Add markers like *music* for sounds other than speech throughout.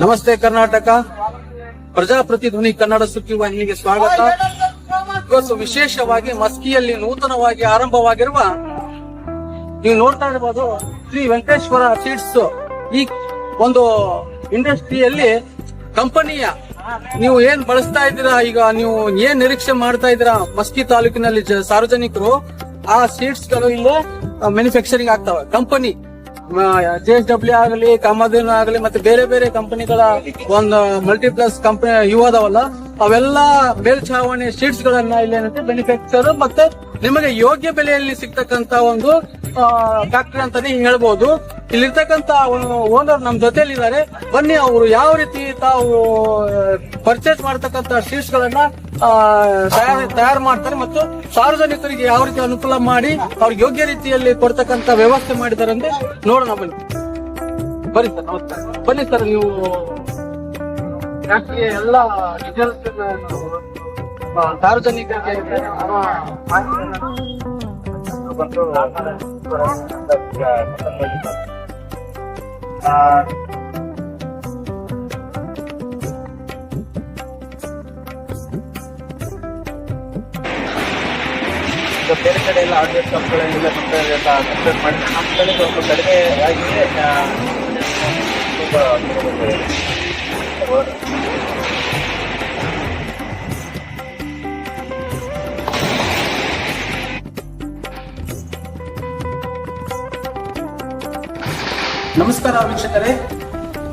ನಮಸ್ತೆ ಕರ್ನಾಟಕ. ಪ್ರಜಾಪ್ರತಿಧ್ವನಿ ಕನ್ನಡ ಸುದ್ದಿವಾಹಿನಿಗೆ ಸ್ವಾಗತ. ಇವತ್ತು ವಿಶೇಷವಾಗಿ ಮಸ್ಕಿಯಲ್ಲಿ ನೂತನವಾಗಿ ಆರಂಭವಾಗಿರುವ ನೀವು ನೋಡ್ತಾ ಇರಬಹುದು ಶ್ರೀ ವೆಂಕಟೇಶ್ವರ ಸೀಡ್ಸ್ ಈ ಒಂದು ಇಂಡಸ್ಟ್ರಿಯಲ್ಲಿ ಕಂಪನಿಯ ನೀವು ಏನ್ ಬಳಸ್ತಾ ಇದ್ದೀರಾ, ಈಗ ನೀವು ಏನ್ ನಿರೀಕ್ಷೆ ಮಾಡ್ತಾ ಇದ್ದೀರಾ ಮಸ್ಕಿ ತಾಲೂಕಿನಲ್ಲಿ ಸಾರ್ವಜನಿಕರು, ಆ ಸೀಡ್ಸ್ಗಳು ಇಲ್ಲಿ ಮ್ಯಾನುಫ್ಯಾಕ್ಚರಿಂಗ್ ಆಗ್ತವೆ. ಕಂಪನಿ ಜೆ ಎಸ್ ಡಬ್ಲ್ಯೂ ಆಗಲಿ ಕಮದಿನ ಆಗಲಿ, ಮತ್ತೆ ಬೇರೆ ಬೇರೆ ಕಂಪನಿಗಳ ಒಂದು ಮಲ್ಟಿಪ್ಲಸ್ ಕಂಪನಿ ಇವು ಅದಾವಲ್ಲ, ಅವೆಲ್ಲ ಮೇಲ್ಛಾವಣಿ ಶೀಟ್ಸ್ ಗಳನ್ನ ಇಲ್ಲಿ ಏನಂತೆ ಬೆನಿಫಿಟ್ ಮತ್ತೆ ನಿಮಗೆ ಯೋಗ್ಯ ಬೆಲೆಯಲ್ಲಿ ಸಿಗ್ತಕ್ಕಂತ ಒಂದು ಫ್ಯಾಕ್ಟ್ರಿ ಅಂತಾನೆ ಹೇಳ್ಬೋದು. ಇಲ್ಲಿರ್ತಕ್ಕಂತ ಓನರ್ ನಮ್ ಜೊತೆಯಲ್ಲಿ ಇದ್ದಾರೆ ಬನ್ನಿ, ಅವರು ಯಾವ ರೀತಿ ತಾವು ಪರ್ಚೇಸ್ ಮಾಡ್ತಕ್ಕಂತ ಶೀಟ್ಸ್ ಗಳನ್ನ ತಯಾರಿ ಮಾಡ್ತಾರೆ ಮತ್ತು ಸಾರ್ವಜನಿಕರಿಗೆ ಯಾವ ರೀತಿ ಅನುಕೂಲ ಮಾಡಿ ಅವ್ರಿಗೆ ಯೋಗ್ಯ ರೀತಿಯಲ್ಲಿ ಕೊಡ್ತಕ್ಕಂತ ವ್ಯವಸ್ಥೆ ಮಾಡಿದ್ದಾರೆ ಅಂದ್ರೆ ನೋಡೋಣ ಬನ್ನಿ. ಬನ್ನಿ ಸರ್, ನಮಸ್ಕಾರ. ಬನ್ನಿ ಸರ್, ನೀವು ಎಲ್ಲ ಸಾರ್ವಜನಿಕರಿಗೆ ಬೇರೆ ಕಡೆ ಎಲ್ಲ ಹಾರ್ಡ್ವೇರ್ ಕಂಪ್ಗಳನ್ನೆಲ್ಲ ಕಂಪೇರ್ ಎಲ್ಲ ನಮ್ಮ ಕಡೆ ಸ್ವಲ್ಪ ಕಡಿಮೆ ಆಗಿ ತುಂಬ ನಮಸ್ಕಾರ ವೀಕ್ಷಕರೇ.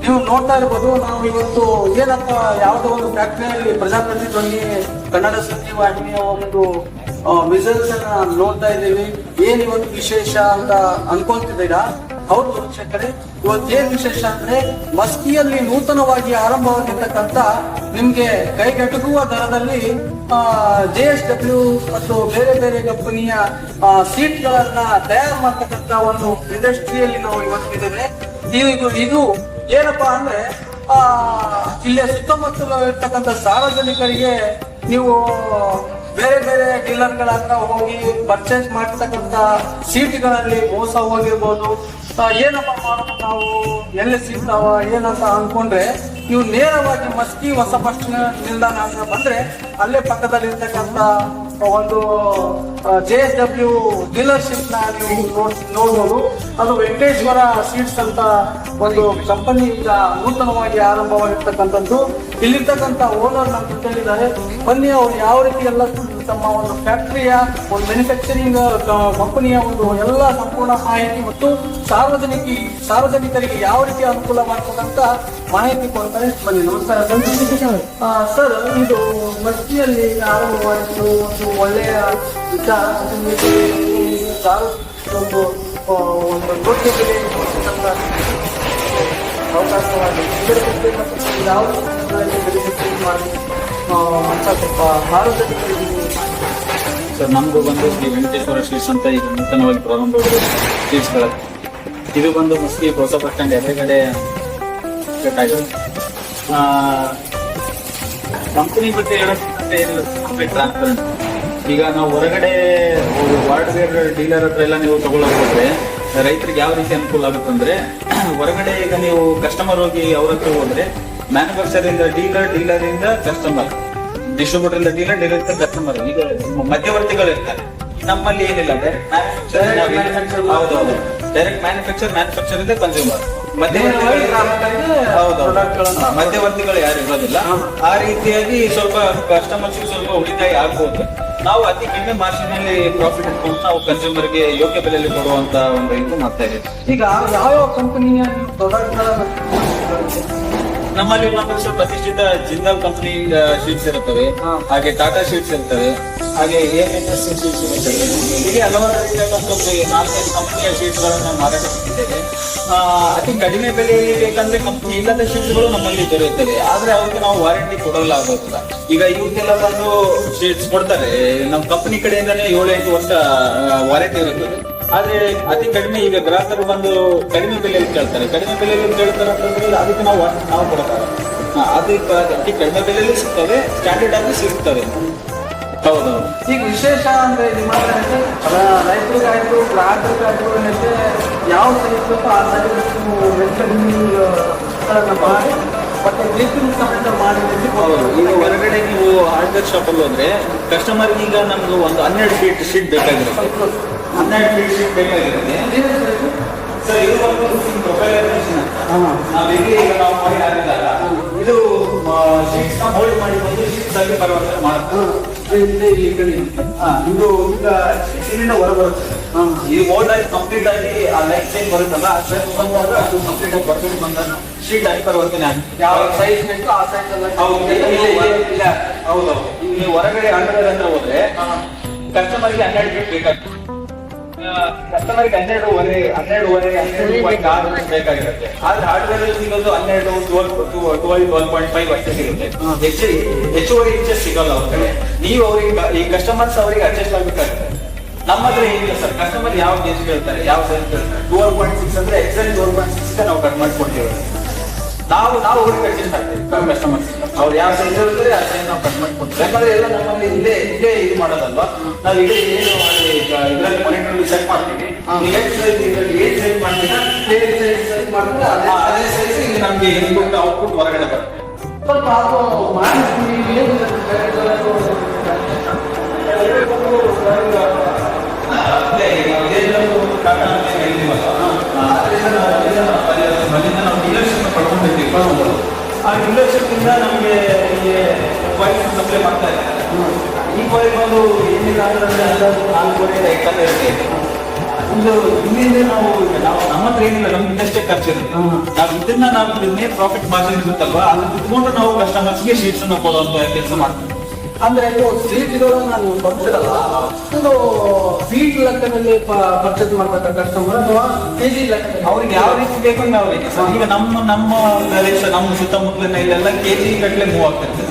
ನೀವು ನೋಡ್ತಾ ಇರ್ಬೋದು, ನಾವು ಇವತ್ತು ಏನಪ್ಪ ಯಾವುದೋ ಒಂದು ಫ್ಯಾಕ್ಟ್ರಿಯಲ್ಲಿ ಪ್ರಜಾಪ್ರತಿಧ್ವನಿ ಕನ್ನಡ ಸುದ್ದಿ ವಾಹಿನಿಯ ಒಂದು ವಿಸಲ್ಸ್ ಅನ್ನ ನೋಡ್ತಾ ಇದ್ದೀವಿ. ಏನ್ ಇವತ್ತು ವಿಶೇಷ ಅಂತ ಅನ್ಕೊಂತಿದ್ದೀರಾ ಹೌದು, ವೀಕ್ಷಕರೇ, ಇವತ್ತು ಏನ್ ವಿಶೇಷ ಅಂದ್ರೆ ಮಸ್ಕಿಯಲ್ಲಿ ನೂತನವಾಗಿ ಆರಂಭವಾಗಿರ್ತಕ್ಕಂತ ನಿಮ್ಗೆ ಕೈಗೆಟುಕುವ ದರದಲ್ಲಿ ಜೆ ಎಸ್ ಡಬ್ಲ್ಯೂ ಮತ್ತು ಬೇರೆ ಬೇರೆ ಕಂಪನಿಯ ಸೀಟ್ ಗಳನ್ನ ತಯಾರು ಮಾಡ್ತಕ್ಕಂತ ಒಂದು ಇಂಡಸ್ಟ್ರಿಯಲ್ಲಿ ನಾವು ಇವತ್ತಿದ್ದೇವೆ. ಇದು ಇದು ಏನಪ್ಪಾ ಅಂದ್ರೆ, ಆ, ಇಲ್ಲೇ ಸುತ್ತಮುತ್ತಲು ಇರ್ತಕ್ಕಂಥ ಸಾರ್ವಜನಿಕರಿಗೆ ನೀವು ಬೇರೆ ಬೇರೆ ಡೀಲರ್ಗಳ ಹತ್ರ ಹೋಗಿ ಪರ್ಚೇಸ್ ಮಾಡ್ತಕ್ಕಂಥ ಸೀಟ್ಗಳಲ್ಲಿ ಮೋಸ ಹೋಗಿರ್ಬೋದು. ಏನಪ್ಪ ಮಾಡೋದು ನಾವು? ಎಲ್ಲಿ ಸಿಗ್ತಾವ? ಏನಂತ ಅನ್ಕೊಂಡ್ರೆ, ನೀವು ನೇರವಾಗಿ ಮಸ್ಕಿ ಹೊಸ ಬಸ್ ನಿಲ್ದಾಣ ಬಂದ್ರೆ, ಅಲ್ಲೇ ಪಕ್ಕದಲ್ಲಿ ಇರ್ತಕ್ಕಂಥ ಒಂದು ಜೆ ಎಸ್ ಡಬ್ಲ್ಯೂ ಡೀಲರ್ಶಿಪ್ನ ನೀವು ನೋಡ್, ನೋಡ್ಬೋದು. ಅದು ವೆಂಕಟೇಶ್ವರ ಸೀಟ್ಸ್ ಅಂತ ಒಂದು ಕಂಪನಿ ಈಗ ನೂತನವಾಗಿ ಆರಂಭವಾಗಿರ್ತಕ್ಕಂಥದ್ದು. ಇಲ್ಲಿರ್ತಕ್ಕಂಥ ಓನರ್ ನಮ್ಮ ಕೇಳಿದ್ದಾರೆ ಬನ್ನಿ, ಅವ್ರು ಯಾವ ರೀತಿ ಎಲ್ಲ ತಮ್ಮ ಒಂದು ಫ್ಯಾಕ್ಟರಿಯ ಒಂದು ಮ್ಯಾನುಫ್ಯಾಕ್ಚರಿಂಗ್ ಕಂಪನಿಯ ಒಂದು ಎಲ್ಲ ಸಂಪೂರ್ಣ ಮಾಹಿತಿ ಮತ್ತು ಸಾರ್ವಜನಿಕ, ಸಾರ್ವಜನಿಕರಿಗೆ ಯಾವ ರೀತಿ ಅನುಕೂಲ ಮಾಡ್ಬೇಕಂತ ಮಾಹಿತಿ ಕೊಡ್ತಾರೆ. ಬನ್ನಿ, ನಮಸ್ಕಾರ ಸರ್. ಇದು ಮಸ್ತಿಯಲ್ಲಿ ಆರಂಭವಾಗಿದ್ದು ಒಂದು ಒಳ್ಳೆಯ ಒಂದು ಒಂದು ಯೋಗ್ಯ ಅವಕಾಶವಾಗಿ ಯಾವ ಮಾಡಿ. ಸ್ವಲ್ಪ ಸರ್ ನಮಗೂ ಬಂದು ಶ್ರೀ ವೆಂಕಟೇಶ್ವರ ಸ್ವೀಟ್ಸ್ ಅಂತ ಈಗ ನೂತನವಾಗಿ ಪ್ರಾರಂಭವಾಗಿದೆ. ಸ್ವೀಟ್ಸ್ಗಳಲ್ಲಿ ಇದು ಬಂದು ಮುಸ್ಲಿ ಹೊಸ ಬಸ್ ಸ್ಟ್ಯಾಂಡ್ ಎದುರುಗಡೆ ಬೇಕಾಗಿದೆ. ಕಂಪನಿ ಬಗ್ಗೆ ಟ್ರಾನ್ಸ್ಪರೆಂಟ್ ಈಗ ನಾವು ಹೊರಗಡೆ ವಾರ್ಡ್ವೇರ್ ಡೀಲರ್ ಹತ್ರ ಎಲ್ಲ ನೀವು ತಗೊಳ್ಳೋಕೆ ಹೋದ್ರೆ ರೈತರಿಗೆ ಯಾವ ರೀತಿ ಅನುಕೂಲ ಆಗುತ್ತೆ ಅಂದ್ರೆ, *clears throat* ಹೊರಗಡೆ ಈಗ ನೀವು ಕಸ್ಟಮರ್ ಹೋಗಿ ಅವ್ರ ಹತ್ರ ಹೋದ್ರೆ ಮ್ಯಾನುಫ್ಯಾಕ್ಚರ್ ಇಂದ ಡೀಲರ್ ಡೀಲರ್ ಇಂದ ಕಸ್ಟಮರ್ ಡಿಸ್ಟ್ರಿಬ್ಯೂಟರ್ ಇಂದ ಡೀಲರ್ ಡೀಲರ್ ಇಂದ ಕಸ್ಟಮರ್ ಈಗ ಮಧ್ಯವರ್ತಿಗಳು ಇರ್ತಾರೆ. ನಮ್ಮಲ್ಲಿ ಏನಿಲ್ಲ ಡೈರೆಕ್ಟ್ ಮ್ಯಾನುಫ್ಯಾಕ್ಚರ್ ಹೌದೌದು ಡೈರೆಕ್ಟ್ ಮ್ಯಾನುಫ್ಯಾಕ್ಚರ್ ಮ್ಯಾನುಫ್ಯಾಕ್ಚರ್ ಇಂದ ಕನ್ಸ್ಯೂಮರ್ ಪ್ರಾಡಕ್ಟ್ಗಳನ್ನ ಮಧ್ಯವರ್ತಿಗಳು ಯಾರು ಇರೋದಿಲ್ಲ. ಆ ರೀತಿಯಾಗಿ ಸ್ವಲ್ಪ ಕಸ್ಟಮರ್ಸ್ ಸ್ವಲ್ಪ ಉಳಿತಾಯ ಆಗ್ಬೋದು. ನಾವು ಅತಿ ಕಡಿಮೆ ಮಾರ್ಜಿನ್ ಅಲ್ಲಿ ಪ್ರಾಫಿಟ್ ಇಟ್ಕೊಂಡು ನಾವು ಕನ್ಸ್ಯೂಮರ್ಗೆ ಯೋಗ್ಯ ಬೆಲೆಯಲ್ಲಿ ಕೊಡುವಂತ ಒಂದು ಇದು ಮಾಡ್ತಾ ಇದ್ದೀವಿ. ಈಗ ಯಾವ ಕಂಪನಿಯ ಪ್ರಾಡಕ್ಟ್ಗಳನ್ನ ನಮ್ಮಲ್ಲಿ ಪ್ರತಿಷ್ಠಿತ ಜಿಂದಾಲ್ ಕಂಪನಿ ಶೀಟ್ಸ್ ಇರುತ್ತವೆ. ಹಾಗೆ ಟಾಟಾ ಶೀಟ್ಸ್ ಇರ್ತವೆ. ಹಾಗೆ ಎಎನ್ಎಸ್ ಶೀಟ್ಸ್ ಇರುತ್ತವೆ ಹೀಗೆ ಹಲವಾರು ರೀತಿಯ ನಾಲ್ಕೈದು ಕಂಪನಿಯ ಶೀಟ್ಸ್ಗಳನ್ನು ಮಾರಾಟ ಮಾಡ್ತಿದ್ದೇವೆ ಅತಿ ಕಡಿಮೆ ಬೆಲೆಯಲ್ಲಿ ಬೇಕಂದ್ರೆ ಕಂಪನಿ ಇಲ್ಲದ ಶೀಟ್ಸ್ಗಳು ನಮ್ಮಲ್ಲಿ ದೊರೆಯುತ್ತವೆ. ಆದ್ರೆ ಅವ್ರಿಗೆ ನಾವು ವಾರಂಟಿ ಕೊಡಲ್ಲ ಆಗೋದಿಲ್ಲ ಈಗ ಇವಕ್ಕೆಲ್ಲ ಬಂದು ಶೀಟ್ಸ್ ಕೊಡ್ತಾರೆ. ನಮ್ಮ ಕಂಪನಿ ಕಡೆಯಿಂದನೇ ಏಳು ಎಂಟು ವರ್ಷ ವಾರಂಟಿ ಇರುತ್ತದೆ. ಆದ್ರೆ ಅತಿ ಕಡಿಮೆ ಈಗ ಗ್ರಾಹಕರು ಬಂದು ಕಡಿಮೆ ಬೆಲೆಯಲ್ಲಿ ಕೇಳ್ತಾರೆ. ಕಡಿಮೆ ಬೆಲೆಯಲ್ಲಿ ಕೇಳ್ತಾರೆ ಅಂತಂದ್ರೆ ಅದಕ್ಕೆ ನಾವು ನಾವು ಕೊಡ್ತಾರೆ ಅದಕ್ಕೆ ಅತಿ ಕಡಿಮೆ ಬೆಲೆಯಲ್ಲಿ ಸಿಗ್ತವೆ ಸ್ಟ್ಯಾಂಡರ್ಡ್ ಆಗಿ ಸಿಗ್ತವೆ ಹೌದೌದು. ಈಗ ವಿಶೇಷ ಅಂದ್ರೆ ನಿಮ್ಮ ರೈತರಿಗಾಯ್ತು ಗ್ರಾಹಕರಿಗಾಯ್ತು ಮತ್ತೆ ಯಾವ ಸೈಜ್ ಆ ಸೈಜ್ ಮಾಡಿ ಮತ್ತೆ ಗ್ರೀಪಿಂಗ್ ಸಮೇತ ಮಾಡಿ ಹೌದು. ಈಗ ಹೊರಗಡೆ ನೀವು ಹಾರ್ಡ್ವೇರ್ ಶಾಪ್ ಅಲ್ಲಿ ಹೋದ್ರೆ ಕಸ್ಟಮರ್ ಈಗ ನಮ್ಗೆ ಒಂದು ಹನ್ನೆರಡು ಫೀಟ್ ಶೀಟ್ ಬೇಕಾಗಿರುತ್ತೆ. ಹನ್ನೆರಡು ಫೀಟ್ ಶೀಟ್ ಬೇಕಾಗಿರುತ್ತೆ. ಸರ್ ಇದು ಒಂದು ಅಂತ ಹಾಂ. ನಾವು ಇಲ್ಲಿ ಈಗ ನಾವು ಮಾಡಿ ಹಾಕಿದಾಗ ಇದು ಶೀಟ್ಸ್ನ ಹೋಲ್ಡ್ ಮಾಡಿ ಬಂದು ಶೀಟ್ಸ್ ಅಲ್ಲಿ ಪರಿವರ್ತನೆ ಮಾಡುತ್ತೆ. ಈ ಕಡೆ ಹಾ, ಇದು ಈಗ ಶೀಟಿನಿಂದ ಹೊರ ಬರುತ್ತೆ. ಹಾಂ. ಈ ಮೋಲ್ಡ್ ಆಗಿ ಕಂಪ್ಲೀಟ್ ಆಗಿ ಆ ಲೈಫ್ ಟೈಮ್ ಬರುತ್ತಲ್ಲ ಆ ಸೈಜ್ ಬಂದಾಗ ಅದು ಕಂಪ್ಲೀಟ್ ಆಗಿ ಬರ್ಕೊಂಡು ಬಂದಾಗ ಶೀಟ್ ಆಗಿ ಪರಿವರ್ತನೆ ಆಗುತ್ತೆ. ಯಾವ ಸೈಜ್ ಬೇಕು ಆ ಸೈಜ್ ಎಲ್ಲ ಹೌದು. ಹೌದು ನೀವು ಹೊರಗಡೆ ಅಂಡರ್ ಅಂತ ಹೋದ್ರೆ ಕಸ್ಟಮರ್ಗೆ ಹನ್ನೆರಡು ಫೀಟ್ ಬೇಕಾಗ್ತದೆ. ಕಸ್ಟಮರ್ಗೆ ಹನ್ನೆರಡುವರೆ ಹನ್ನೆರಡುವರೆ, ಹನ್ನೆರಡು ಪಾಯಿಂಟ್ ಆರು ಬೇಕಾಗಿರುತ್ತೆ. ಆದ್ರೆ ಹಾರ್ಡ್ವೇರ್ ಸಿಗೋದು ಹನ್ನೆರಡು twelve twelve twelve point five ಅಷ್ಟೇ ಸಿಗುತ್ತೆ. ಹೆಚ್ಚು, ಹೆಚ್ಚುವರಿ ಇಂಚಸ್ ಸಿಗಲ್ಲ ಅವ್ರ ಕಡೆ. ನೀವು ಅವ್ರಿಗೆ ಈ ಕಸ್ಟಮರ್ಸ್ ಅವರಿಗೆ ಅಡ್ಜಸ್ಟ್ ಆಗ್ಬೇಕಾಗುತ್ತೆ. ನಮ್ಮ ಹತ್ರ ಏನಿಲ್ಲ ಸರ್ ಕಸ್ಟಮರ್ ಯಾವ ಗೇಜ್ ಕೇಳ್ತಾರೆ, ಯಾವ ಸೈಜ್ ಕೇಳ್ತಾರೆ? ಟ್ವೆಲ್ ಪಾಯಿಂಟ್ ಸಿಕ್ಸ್ ಅಂದ್ರೆ ಎಕ್ಸೆಲ್ ಟ್ವೆಲ್ ಪಾಯಿಂಟ್ ಸಿಕ್ಸ್ ನಾವು ಕಟ್ ಮಾಡ್ಕೊಡ್ತೀವಿ ನಾವು ನಾವು ಅವ್ರಿಗೆ ಅಡ್ಜಸ್ಟ್ ಆಗ್ತೀವಿ. ಕಸ್ಟಮರ್ಸ್ ಅವ್ರು ಯಾವ ಸೈಜ್ ಹೇಳ್ತಾರೆ ಆ ಸೈಜ್ ನಾವು ಕಟ್ ಮಾಡ್ಕೊಡ್ತೀವಿ. ಯಾಕಂದ್ರೆ ಎಲ್ಲ ನಮ್ಮಲ್ಲಿ ಇಲ್ಲೇ ಇಲ್ಲೇ ಇದು ಮಾಡೋದಲ್ವಾ? ನಾವು ಇಲ್ಲೇ ಏನು ಮಾಡಿ ಇದರಲ್ಲಿ ಮಾನಿಟರ್ ಸೆಟ್ ಮಾಡ್ತೀವಿ. ನೀವು ಏನ್ ಸೈಜ್ ಇದರಲ್ಲಿ ಏನ್ ಸೈಜ್ ಮಾಡ್ತೀರಾ? ಬೇರೆ ಸೈಜ್ ಸೈಜ್ ಮಾಡಿದ್ರೆ ಅದೇ ಸೈಜ್ ಇಲ್ಲಿ ನಮ್ಗೆ ಇನ್ಪುಟ್ ಔಟ್ಪುಟ್ ಹೊರಗಡೆ ಬರುತ್ತೆ. ಸ್ವಲ್ಪ ಅದು ಮಾಡಿಸ್ತೀವಿ ಏನು ಅದೇ ಟಾಟಾ ಅಂತ ಹೇಳಿದೀವಲ್ಲ, ಆ, ಅದರಿಂದ ನಾವು ಇದನ್ನ ಪರಿವರ್ತನೆ- ಅಲ್ಲಿಂದ ನಾವು ಡೀಲರ್ಶಿಪ್ ಪಡ್ಕೊಂಡಿರ್ತೀವಿ ಆ ಇಂದ ನಮಗೆ ಈ ವೈಫ್ ಸಪ್ಲೈ ಮಾಡ್ತಾ ಇದೆ ಈ ವೈಫ್ ಬಂದು ಏನಿಲ್ಲ ಅಂದ್ರೆ ಅಂದಾಜು ಕೋಟಿ ಐದು ಇರುತ್ತೆ. ಒಂದು ಇಲ್ಲಿಂದ ನಾವು ನಾವು ನಮ್ಮ ಹತ್ರ ಏನಿಲ್ಲ ನಮ್ಗೆ ಇನ್ನಷ್ಟೇ ಖರ್ಚಿರುತ್ತೆ ನಾವು ಇದನ್ನ ನಾವು ಇದನ್ನೇ ಪ್ರಾಫಿಟ್ ಮಾರ್ಜಿನ್ ಇರುತ್ತಲ್ವಾ? ಅದನ್ನ ಬಿಟ್ಕೊಂಡು ನಾವು ಕಸ್ಟಮರ್ಸ್ಗೆ ಶೀಟ್ಸ್ ಕೊಡೋ ಕೊಡುವಂತ ಕೆಲಸ ಮಾಡ್ತೀವಿ. ಅಂದ್ರೆ ಸೀಟ್ ಸೀಟ್ಗಳು ನಾನು ಬರ್ತಿರಲ್ಲ. ಇದು ಸೀಟ್ ಲೆಕ್ಕದಲ್ಲಿ ಪರ್ಚೇಸ್ ಮಾಡ್ತಕ್ಕ ಕಸ್ಟಮರ್ ಅಥವಾ ಕೆಜಿ ಲೆಕ್ಕ ಅವ್ರಿಗೆ ಯಾವ ರೀತಿ ಬೇಕು ಅಂದ್ರೆ ಅವ್ರಿಗೆ. ಸರ್ ಈಗ ನಮ್ಮ ನಮ್ಮ ಪ್ರದೇಶ ನಮ್ಮ ಸುತ್ತಮುತ್ತಲಿನ ಇಲ್ಲೆಲ್ಲ ಕೆಜಿ ಗಟ್ಟಲೆ ಮೂವ್ ಆಗ್ತಿರ್ತದೆ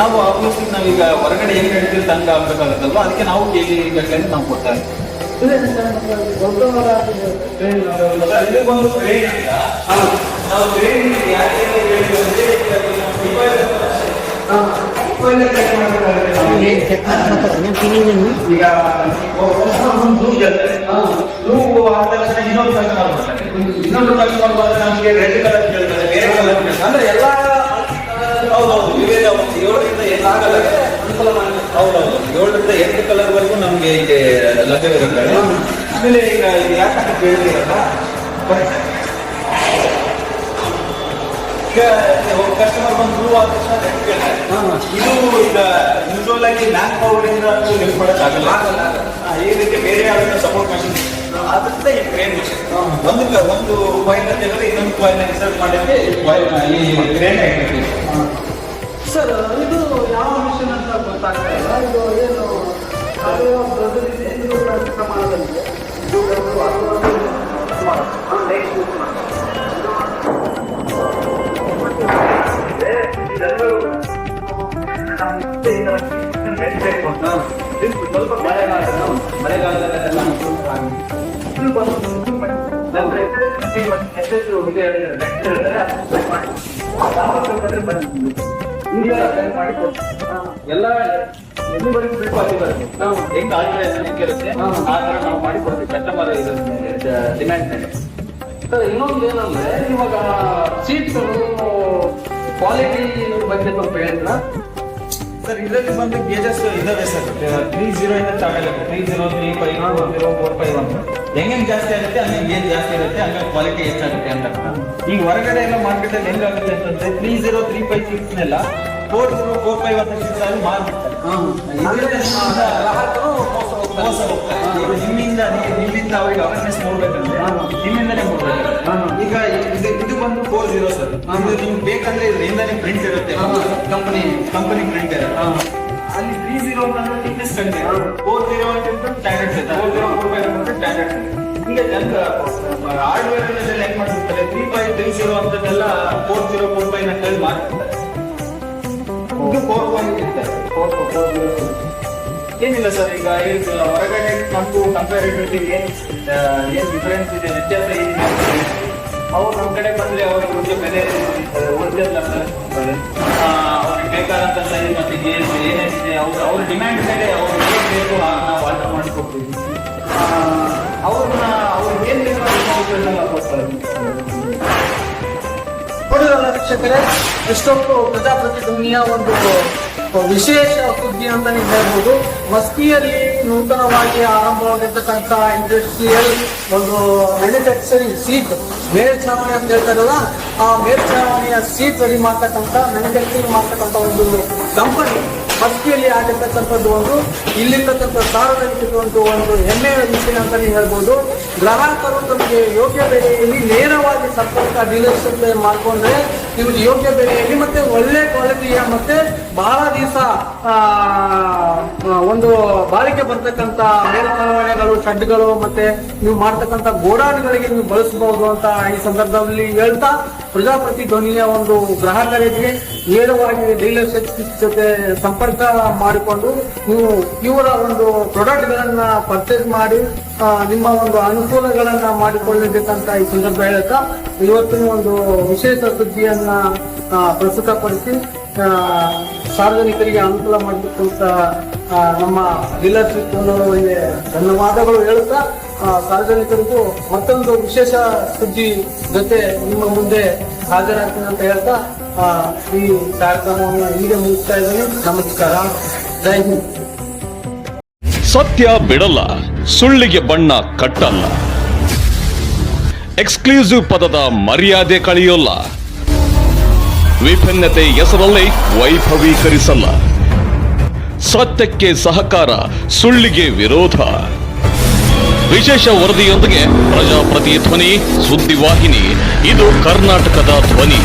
ನಾವು ಆಬ್ವಿಯಸ್ಲಿ ನಾವೀಗ ಹೊರಗಡೆ ಏನ್ ಹೇಳ್ತೀವಿ ತಂಗ ಆಗ್ಬೇಕಾಗತ್ತಲ್ವ? ಅದಕ್ಕೆ ನಾವು ಕೆಜಿ ಗಟ್ಟಲೆ ನಾವು ಕೊಡ್ತಾ ಒಂದು ಇದಕ್ಕೊಂದು ಗ್ರೇಡ್ ಇಲ್ಲ ನಾವು ಗ್ರೇಡ್ ಯಾಕೆ ಹೇಳಿದ್ವಿ ಅಂದ್ರೆ ಈಗ ನಾವು ಈಗ ಒಂದು blue ಆದ ತಕ್ಷಣ ಇನ್ನೊಂದು ಬರ್ತಾರೆ ಇನ್ನೊಂದು ಕಸ್ಟಮರ್ ಬಂದ್ರೆ ನಮಗೆ ರೆಡ್ ಕಲರ್ ಕೇಳ್ತಾರೆ ಬೇರೆ ಕಲರ್ ಅಂದ್ರೆ ಎಲ್ಲ ಹೌದೌದು. ವಿವೇಕ ಏಳರಿಂದ ಎಂಟು ಕಲರ್ ಅನುಕೂಲ ಮಾಡಿ ಹೌದೌದು ಏಳರಿಂದ ಎಂಟು ಕಲರ್ ವರೆಗೂ ನಮಗೆ ಇಲ್ಲಿ ಲಭ್ಯವಿರುತ್ತೆ ಆಮೇಲೆ ಈಗ ಇದು ಯಾಕಂತ ಕೇಳಿದಿರಲ್ಲ ಈಗ ಕಸ್ಟಮರ್ ಬಂದು ಬ್ಲೂ ಆದ ಇದು ಈಗ ಯೂಶುವಲ್ ಆಗಿ ಮ್ಯಾನ್ ಪವರ್ ಇಂದ ಹೆಲ್ಪ್ ಮಾಡೋಕ್ಕಾಗಲ್ಲ ಆ, ಈ ರೀತಿ ಬೇರೆ ಯಾರನ್ನ ಸಪೋರ್ಟ್ ಮಷಿನ್ ಅದರಿಂದ ಈ ಕ್ರೇನ್ ಮಿಷನ್ ಒಂದು ಒಂದು ಕಾಯಿನ್ ತೆಗೆದ್ರೆ ಇನ್ನೊಂದು ಕಾಯಿನ್ ಇನ್ಸರ್ಟ್ ಮಾಡಿದ್ರೆ ಈ ಕ್ರೇನ್ ಸರ್ ಇದು ಯಾವ ಮಿಷನ್ ಅಂತ ಗೊತ್ತಾಗ್ತಾ ಎಲ್ಲ ಎಲ್ಲಿವರೆಗೂ ಬಿಟ್ಟು ಆಗಿದ್ದಾರೆ ಹಾ. ಹೆಂಗ್ ಆಲ್ಟ್ರೇಷನ್ ಇರುತ್ತೆ. ಆ ತರ ನಾವು ಮಾಡಿಕೊಡ್ತೀವಿ ಕಸ್ಟಮರ್ ಡಿಮ್ಯಾಂಡ್ ಮೇಲೆ ಸರ್ ಇನ್ನೊಂದು ಏನಂದ್ರೆ ಇವಾಗ ಸೀಟ್ಗಳು ಕ್ವಾಲಿಟಿ ಬಗ್ಗೆ ಸ್ವಲ್ಪ ಹೇಳಿದ್ರ ಸರ್ ಇದರಲ್ಲಿ ಬಂದು ಗೇಜಸ್ ಇದಾವೆ ಸರ್ ತ್ರೀ ಜೀರೋ ಇಂದ ಆಗುತ್ತೆ three zero three five one zero four five one ಹೆಂಗೆ ಜಾಸ್ತಿ ಆಗುತ್ತೆ ಹಂಗೆ ಗೇಜ್ ಜಾಸ್ತಿ ಇರುತ್ತೆ ಹಂಗೆ ಕ್ವಾಲಿಟಿ ಹೆಚ್ಚಾಗುತ್ತೆ ಅಂತ ಈಗ ಹೊರಗಡೆ ಎಲ್ಲ ಮಾರ್ಕೆಟ್ ಅಲ್ಲಿ ಹೆಂಗಾಗುತ್ತೆ ಅಂತಂದ್ರೆ ತ್ರೀ ಜೀರೋ ತ್ರೀ ಫೈವ್ ಸಿಕ್ಸ್ನೆಲ್ಲ ಫೋರ್ ಜೀರೋ ಫೋರ್ ಫೈವ್ ಅಂತ ಸಿಕ್ಸ್ ಆಗಿ ಮಾರ್ಬಿಡ್ತಾರೆ ನಿಮ್ಮಿಂದ ನಿಮ್ಮಿಂದ ಅವ್ರಿಗೆ ಅವೇರ್ನೆಸ್ ನೋಡ್ಬೇಕಂದ್ರೆ ನಿಮ್ಮಿಂದನೇ ನೋಡ್ಬೇಕು ಈಗ ಇದು ಇದು ಬಂದು ಫೋರ್ ಜೀರೋ ಸರ್. ನಿಮ್ಗೆ ಬೇಕಂದ್ರೆ ಇದರಿಂದಾನೇ ಪ್ರಿಂಟ್ ಇರುತ್ತೆ. ಕಂಪನಿ ಕಂಪನಿ ಪ್ರಿಂಟ್ ಇರುತ್ತೆ. ತ್ರೀ ಜೀರೋ ಅಂತಂದ್ರೆ ಥಿಕ್ನೆಸ್ ಕಡಿಮೆ ಫೋರ್ ಜೀರೋ ಅಂತ ಸ್ಟ್ಯಾಂಡರ್ಡ್ ಇದೆ ಫೋರ್ ಜೀರೋ ಫೋರ್ ಫೈವ್ ಅಂತಂದ್ರೆ ಹಿಂಗೆ ಜನರ ಹಾರ್ಡ್ವೇರ್ ಹೆಂಗ್ ಮಾಡ್ತಿರ್ತಾರೆ. ತ್ರೀ ಫೈವ್ ತ್ರೀ ಜೀರೋ ಅಂತದೆಲ್ಲ ಫೋರ್ ಜೀರೋ ಫೋರ್ ಫೈವ್ ಅಂತ ಹೇಳಿ ಮಾಡ್ತಿರ್ತಾರೆ ಇದು ಫೋರ್ ಇರ್ತಾರೆ ಫೋರ್ ಫೋರ್ ಏನಿಲ್ಲ ಸರ್ ಈಗ ಹೊರಗಡೆ ನಮಗೂ ಕಂಪ್ಯಾರಿಟಿವ್ಲಿ ಏನು ಏನು ಡಿಫರೆನ್ಸ್ ಇದೆ ವ್ಯತ್ಯಾಸ ಏನಿದೆ? ಅವ್ರು ನಮ್ಮ ಕಡೆ ಬಂದ್ರೆ ಅವ್ರಿಗೆ ಒಂದು ಬೆಲೆ ಹೋಲ್ಸೇಲ್ ಅವ್ರಿಗೆ ಬೇಕಾದಂತ ಸೈಜ್ ಮತ್ತೆ ಗೇಜ್ ಏನೇನಿದೆ ಅವ್ರು ಅವ್ರ ಡಿಮ್ಯಾಂಡ್ ಮೇಲೆ ಅವ್ರು ಏನ್ ಬೇಕು ನಾವು ಆರ್ಡರ್ ಮಾಡಿಕೊಡ್ತೀವಿ ಅವ್ರನ್ನ ಅವ್ರಿಗೆ ಏನು ಬೇಕು ಅದನ್ನ ನಾವು ಕೊಡ್ತಾರೆ ವೀಕ್ಷಕರೇ ಎಷ್ಟೊಂದು ಪ್ರಜಾಪ್ರತಿಧ್ವನಿಯ ಒಂದು ವಿಶೇಷ ಸುದ್ದಿ ಅಂತಾನೆ ಹೇಳ್ಬೋದು. ಮಸ್ಕಿಯಲ್ಲಿ ನೂತನವಾಗಿ ಆರಂಭವಾಗಿರ್ತಕ್ಕಂಥ ಇಂಡಸ್ಟ್ರಿಯಲ್ ಒಂದು ಮ್ಯಾನುಫ್ಯಾಕ್ಚರಿಂಗ್ ಸೀಟ್ ಮೇಲ್ಛಾವಣಿ ಅಂತ ಹೇಳ್ತಾರಲ್ಲ, ಆ ಮೇಲ್ಛಾವಣಿಯ ಸೀಟ್ ರೆಡಿ ಮಾಡ್ತಕ್ಕಂಥ ಮ್ಯಾನುಫ್ಯಾಕ್ಚರಿಂಗ್ ಮಾಡ್ತಕ್ಕಂಥ ಒಂದು ಕಂಪನಿ ಮಸ್ಕಿಯಲ್ಲಿ ಆಗಿರ್ತಕ್ಕಂಥದ್ದು ಒಂದು, ಇಲ್ಲಿರ್ತಕ್ಕಂಥ ಸಾರ್ವಜನಿಕರಿಗೆ ಒಂದು ಒಂದು ಹೆಮ್ಮೆಯ ವಿಷಯ ಅಂತಲೇ ಹೇಳ್ಬೋದು. ಗ್ರಾಹಕರು ತಮಗೆ ಯೋಗ್ಯ ಬೆಲೆಯಲ್ಲಿ ನೇರವಾಗಿ ಸಂಪರ್ಕ ಡೀಲರ್ಶಿಪ್ ಮಾಡ್ಕೊಂಡ್ರೆ ನಿಮಗೆ ಯೋಗ್ಯ ಬೆಲೆಯಲ್ಲಿ ಮತ್ತೆ ಒಳ್ಳೆ ಕ್ವಾಲಿಟಿಯ ಮತ್ತೆ ಬಹಳ ದಿವಸ ಒಂದು ಬಾಳಿಕೆ ಬರ್ತಕ್ಕಂತ ಮೇಲ್ಛಾವಣಿಗಳು ಶೆಡ್ಗಳು ಮತ್ತೆ ನೀವು ಮಾಡ್ತಕ್ಕಂತ ಗೋಡಾನ್ಗಳಿಗೆ ನೀವು ಬಳಸಬಹುದು ಅಂತ ಈ ಸಂದರ್ಭದಲ್ಲಿ ಹೇಳ್ತಾ ಪ್ರಜಾಪ್ರತಿ ಧ್ವನಿಯ ಒಂದು ಗ್ರಾಹಕರಿಗೆ ನೇರವಾಗಿ ಡೀಲರ್ಶಿಪ್ ಜೊತೆ ಸಂಪರ್ಕ ಮಾಡಿಕೊಂಡು ನೀವು ಇವರ ಒಂದು ಪ್ರಾಡಕ್ಟ್ ಗಳನ್ನ ಪರ್ಚೇಸ್ ಮಾಡಿ ನಿಮ್ಮ ಒಂದು ಅನುಕೂಲಗಳನ್ನ ಮಾಡಿಕೊಳ್ಳಬೇಕಂತ ಈ ಸಂದರ್ಭ ಹೇಳ್ತಾ ಇವತ್ತಿನ ಒಂದು ವಿಶೇಷ ಸುದ್ದಿಯನ್ನ ಆ, ಪ್ರಸ್ತುತಪಡಿಸಿ ಸಾರ್ವಜನಿಕರಿಗೆ ಅನುಕೂಲ ಮಾಡಬೇಕಂತ ಆ, ನಮ್ಮ ಡೀಲರ್ಶಿಪ್ ಅವರಿಗೆ ಧನ್ಯವಾದಗಳು ಹೇಳುತ್ತಾ ಸಾರ್ವಜನಿಕರಿಗೂ ಮತ್ತೊಂದು ವಿಶೇಷ ಸುದ್ದಿ ಜೊತೆ ನಿಮ್ಮ ಮುಂದೆ ಹಾಜರಾಗ್ತೀನಿ ಅಂತ ಹೇಳ್ತಾ ಈ ಕಾರ್ಯಕ್ರಮವನ್ನು ಹೀಗೆ ಮುಗಿಸ್ತಾ ಇದ್ದೀನಿ. ನಮಸ್ಕಾರ. ಜೈ ಹಿಂದ್. ಸತ್ಯ ಬಿಡಲ್ಲ ಸುಳ್ಳಿಗೆ ಬಣ್ಣ ಕಟ್ಟಲ್ಲ. ಎಕ್ಸ್ಕ್ಲೂಸಿವ್ ಪದದ ಮರ್ಯಾದೆ ಕಳೆಯೋಲ್ಲ. ವಿಭಿನ್ನತೆ ಹೆಸರಲ್ಲಿ ವೈಭವೀಕರಿಸಲ್ಲ. ಸತ್ಯಕ್ಕೆ ಸಹಕಾರ, ಸುಳ್ಳಿಗೆ ವಿರೋಧ. ವಿಶೇಷ ವರದಿಯೊಂದಿಗೆ ಪ್ರಜಾಪ್ರತಿ ಧ್ವನಿ ಸುದ್ದಿವಾಹಿನಿ. ಇದು ಕರ್ನಾಟಕದ ಧ್ವನಿ.